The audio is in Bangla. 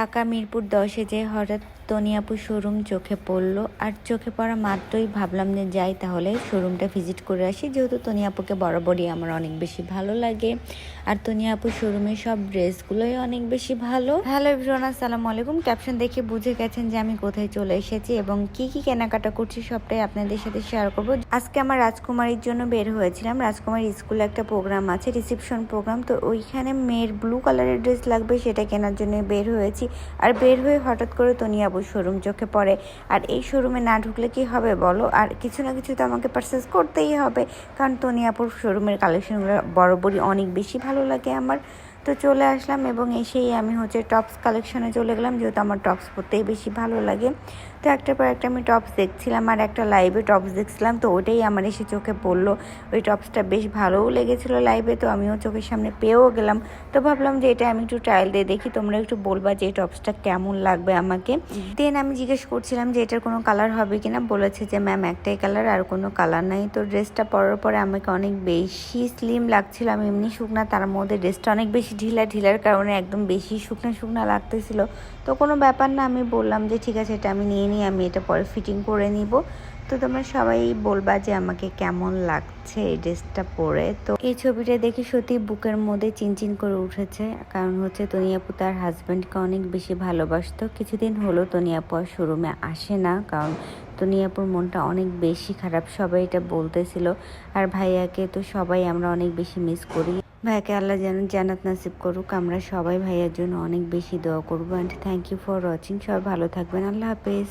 ঢাকা মিরপুর দশে যে হঠাৎ তনিয়াপুর শোরুম চোখে পড়ল। আর চোখে পড়া মাত্রই ভাবলাম যে যাই তাহলে শোরুমটা ভিজিট করে আসি। যেহেতু তনিয়াপুকে বরাবরই আমার অনেক বেশি ভালো লাগে। আর তনি আপু শোরুমের সব ড্রেসগুলোই অনেক বেশি ভালো। হ্যালো এভরিওয়ান, আসসালামু আলাইকুম। ক্যাপশন দেখে বুঝে গেছেন যে আমি কোথায় চলে এসেছি এবং কি কি কেনাকাটা করছি সবটাই আপনাদের সাথে শেয়ার করব। আজকে আমার রাজকুমারীর জন্য বের হয়েছিলাম। রাজকুমারী স্কুলে একটা প্রোগ্রাম আছে রিসেপশন প্রোগ্রাম তো ওইখানে মেয়ের ব্লু কালারের ড্রেস লাগবে সেটা কেনার জন্য বের হয়েছি। আর বের হয়ে হঠাৎ করে শোরুম চোখে পড়ে। আর এই শোরুমে না ঢুকলে কি হবে বলো? আর কিছু না কিছু তো আমাকে পারচেস করতেই হবে। কারণ তনিয়াপুর শোরুমের কালেকশনগুলো বরাবরই অনেক বেশি ভালো লাগে আমার। তো চলে আসলাম এবং এসেই আমি হচ্ছে টপস কালেকশনে চলে গেলাম, যেহেতু আমার টপস পরতেই বেশি ভালো লাগে। তো একটার পর একটা আমি টপস দেখছিলাম আর একটা লাইভে টপস দেখছিলাম, তো ওটাই আমার এসে চোখে পড়ল। ওই টপসটা বেশ ভালোও লেগেছিলো লাইভে তো আমিও চোখের সামনে পেয়েও গেলাম। তো ভাবলাম যে এটা আমি একটু ট্রায়াল দিয়ে দেখি, তোমরা একটু বলবা যে এই টপসটা কেমন লাগবে আমাকে। দেন আমি জিজ্ঞেস করছিলাম যে এটার কোনো কালার হবে কিনা, বলেছে যে ম্যাম একটাই কালার আর কোনো কালার নাই। তো ড্রেসটা পরার পরে আমাকে অনেক বেশি স্লিম লাগছিল, আমি এমনি শুকনা, তার মধ্যে ড্রেসটা অনেক বেশি ঢিলা ঢিলার কারণে একদম বেশি শুকনা শুকনা লাগতেছিল। তো কোনো ব্যাপার না, আমি বললাম যে, ঠিক আছে, এটা আমি নিয়ে নিই, আমি এটা পরে ফিটিং করে নিব। তো তোমরা সবাই বলবা যে, আমাকে কেমন লাগছে এই ড্রেসটা পরে? তো এই ছবিটা দেখে সত্যি বুকের মধ্যে চিনচিন করে উঠেছে। কারণ হচ্ছে, তনিয়াপু তার হাজব্যান্ডকে অনেক বেশি ভালোবাসতো। কিছুদিন হলো তনিয়াপু আর শোরুমে আসে না, কারণ তনিয়াপুর মনটা অনেক বেশি খারাপ, সবাই এটা বলতেছিল। আর ভাইয়াকে তো সবাই আমরা অনেক বেশি মিস করি। ভাইয়াকে আল্লাহ যেন জানাত নাসিব করুক, আমরা সবাই ভাইয়ার জন্য অনেক বেশি দোয়া করব। And thank you for watching সবাই ভালো থাকবেন। আল্লাহ হাফেজ।